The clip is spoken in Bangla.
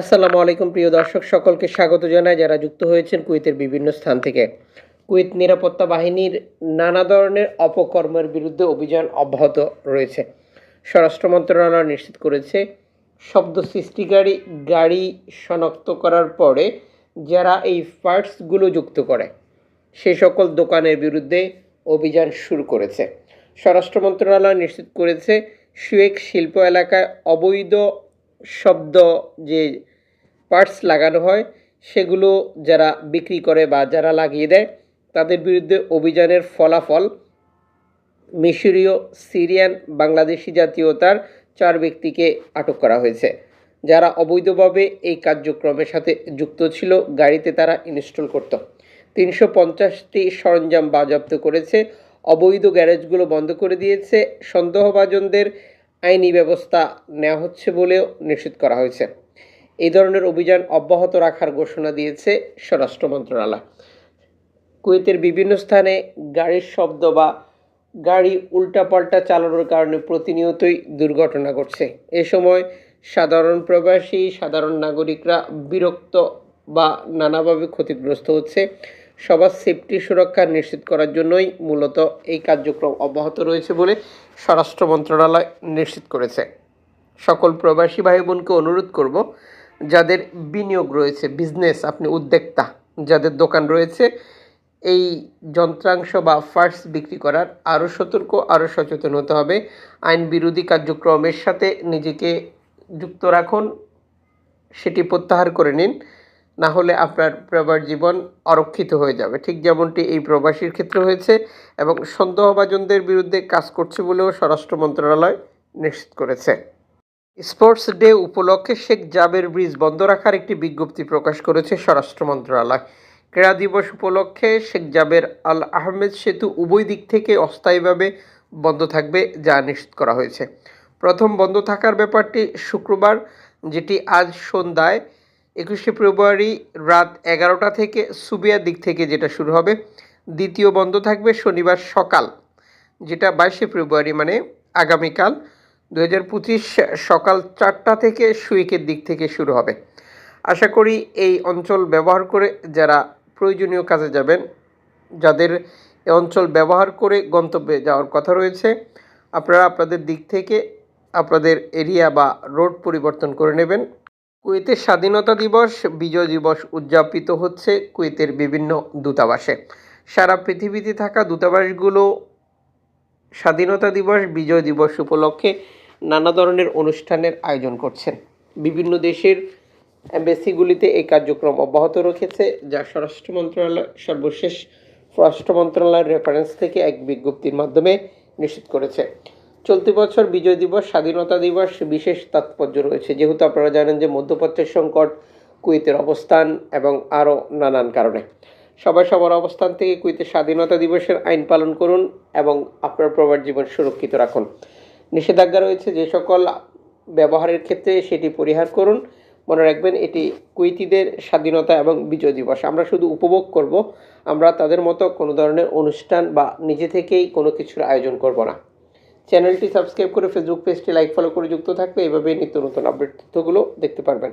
আসসালামু আলাইকুম, প্রিয় দর্শক, সকলকে স্বাগত জানাই। যারা যুক্ত হয়েছেন কুয়েতের বিভিন্ন স্থান থেকে। কুয়েত নিরাপত্তা বাহিনীর নানা ধরনের অপকর্মের বিরুদ্ধে অভিযান অব্যাহত রয়েছে। স্বরাষ্ট্র মন্ত্রণালয় নিশ্চিত করেছে, শব্দ সৃষ্টিকারী গাড়ি শনাক্ত করার পরে যারা এই পার্টসগুলো যুক্ত করে, সে সকল দোকানের বিরুদ্ধে অভিযান শুরু করেছে। স্বরাষ্ট্র মন্ত্রণালয় নিশ্চিত করেছে, সুয়েক শিল্প এলাকায় অবৈধ শব্দ যে পার্টস লাগানো হয়, সেগুলো যারা বিক্রি করে বা যারা লাগিয়ে দেয়, তাদের বিরুদ্ধে অভিযানের ফলাফল মিশরীয়, সিরিয়ান, বাংলাদেশি জাতীয়তার চার ব্যক্তিকে আটক করা হয়েছে। যারা অবৈধভাবে এই কার্যক্রমের সাথে যুক্ত ছিল, গাড়িতে তারা ইনস্টল করত। তিনশো পঞ্চাশটি সরঞ্জাম বাজেয়াপ্ত করেছে। অবৈধ গ্যারেজগুলো বন্ধ করে দিয়েছে। সন্দেহভাজনদের আইনি ব্যবস্থা নেওয়া হচ্ছে বলেও নিশ্চিত করা হয়েছে। এই ধরনের অভিযান অব্যাহত রাখার ঘোষণা দিয়েছে স্বরাষ্ট্র মন্ত্রণালয়। কুয়েতের বিভিন্ন স্থানে গাড়ির শব্দ বা গাড়ি উল্টাপাল্টা চালানোর কারণে প্রতিনিয়তই দুর্ঘটনা ঘটছে। এ সময় সাধারণ প্রবাসী, সাধারণ নাগরিকরা বিরক্ত বা নানাভাবে ক্ষতিগ্রস্ত হচ্ছে। সবার সেফটি সুরক্ষা নিশ্চিত করার জন্যই মূলত এই কার্যক্রম অব্যাহত রয়েছে বলে স্বরাষ্ট্র মন্ত্রণালয় নিশ্চিত করেছে। সকল প্রবাসী ভাই বোনকে অনুরোধ করব, যাদের বিনিয়োগ রয়েছে বিজনেস আপনি উদ্যোক্তা, যাদের দোকান রয়েছে, এই যন্ত্রাংশ বা ফার্স বিক্রি করার আরও সতর্ক, আরও সচেতন হতে হবে। আইন বিরোধী কার্যক্রমের সাথে নিজেকে যুক্ত রাখুন, সেটি প্রত্যাহার করে নিন। না হলে আপনার প্রবার জীবন অরক্ষিত হয়ে যাবে। ঠিক যেমনটি এই প্রবাসীর ক্ষেত্রে হয়েছে এবং সন্দেহভাজনদের বিরুদ্ধে কাজ করছে বলেও স্বরাষ্ট্র মন্ত্রণালয় নিশ্চিত করেছে। স্পোর্টস ডে উপলক্ষে শেখ জাবের ব্রিজ বন্ধ রাখার একটি বিজ্ঞপ্তি প্রকাশ করেছে স্বরাষ্ট্র মন্ত্রণালয়। ক্রীড়া দিবস উপলক্ষে শেখ জাবের আল আহমেদ সেতু উভয় দিক থেকে অস্থায়ীভাবে বন্ধ থাকবে যা নিশ্চিত করা হয়েছে। প্রথম বন্ধ থাকার ব্যাপারটি শুক্রবার, যেটি আজ সন্ধ্যায় একুশে ফেব্রুয়ারি রাত এগারোটা থেকে সুবিয়ার দিক থেকে যেটা শুরু হবে। দ্বিতীয় বন্ধ থাকবে শনিবার সকাল, যেটা বাইশে ফেব্রুয়ারি মানে আগামীকাল। দু হাজার পঁচিশ সকাল চারটা থেকে সুইকের দিক থেকে শুরু হবে। আশা করি এই অঞ্চল ব্যবহার করে যারা প্রয়োজনীয় কাজে যাবেন, যাদের এই অঞ্চল ব্যবহার করে গন্তব্যে যাওয়ার কথা রয়েছে, আপনারা আপনাদের দিক থেকে আপনাদের এরিয়া বা রোড পরিবর্তন করে নেবেন। কুয়েতের স্বাধীনতা দিবস, বিজয় দিবস উদযাপিত হচ্ছে কুয়েতের বিভিন্ন দূতাবাসে। সারা পৃথিবীতে থাকা দূতাবাসগুলো স্বাধীনতা দিবস, বিজয় দিবস উপলক্ষে নানা ধরনের অনুষ্ঠানের আয়োজন করছেন। বিভিন্ন দেশের এম্বাসিগুলিতে এই কার্যক্রম অব্যাহত রেখেছে, যা স্বরাষ্ট্র মন্ত্রণালয়, সর্বশেষ স্বরাষ্ট্র মন্ত্রণালয়ের রেফারেন্স থেকে এক বিজ্ঞপ্তির মাধ্যমে নিশ্চিত করেছে। চলতি বছর বিজয় দিবস, স্বাধীনতা দিবস, বিশেষ তাৎপর্য রয়েছে। যেহেতু আপনারা জানেন যে মধ্যপ্রাচ্যের সংকট, কুয়েতের অবস্থান এবং আরও নানান কারণে। সবাই সবার অবস্থান থেকে কুয়েতের স্বাধীনতা দিবসের আইন পালন করুন এবং আপনার প্রবার জীবন সুরক্ষিত রাখুন। নিষেধাজ্ঞা রয়েছে যে সকল ব্যবহারের ক্ষেত্রে সেটি পরিহার করুন। মনে রাখবেন এটি কুইতিদের স্বাধীনতা এবং বিজয় দিবস। আমরা শুধু উপভোগ করব, আমরা তাদের মতো কোনো ধরনের অনুষ্ঠান বা নিজে থেকেই কোনো কিছুর আয়োজন করব না। চ্যানেলটি সাবস্ক্রাইব করে ফেসবুক পেজটি লাইক ফলো করে যুক্ত থাকবে। এভাবেই নিত্য নতুন আপডেট তথ্যগুলো দেখতে পারবেন।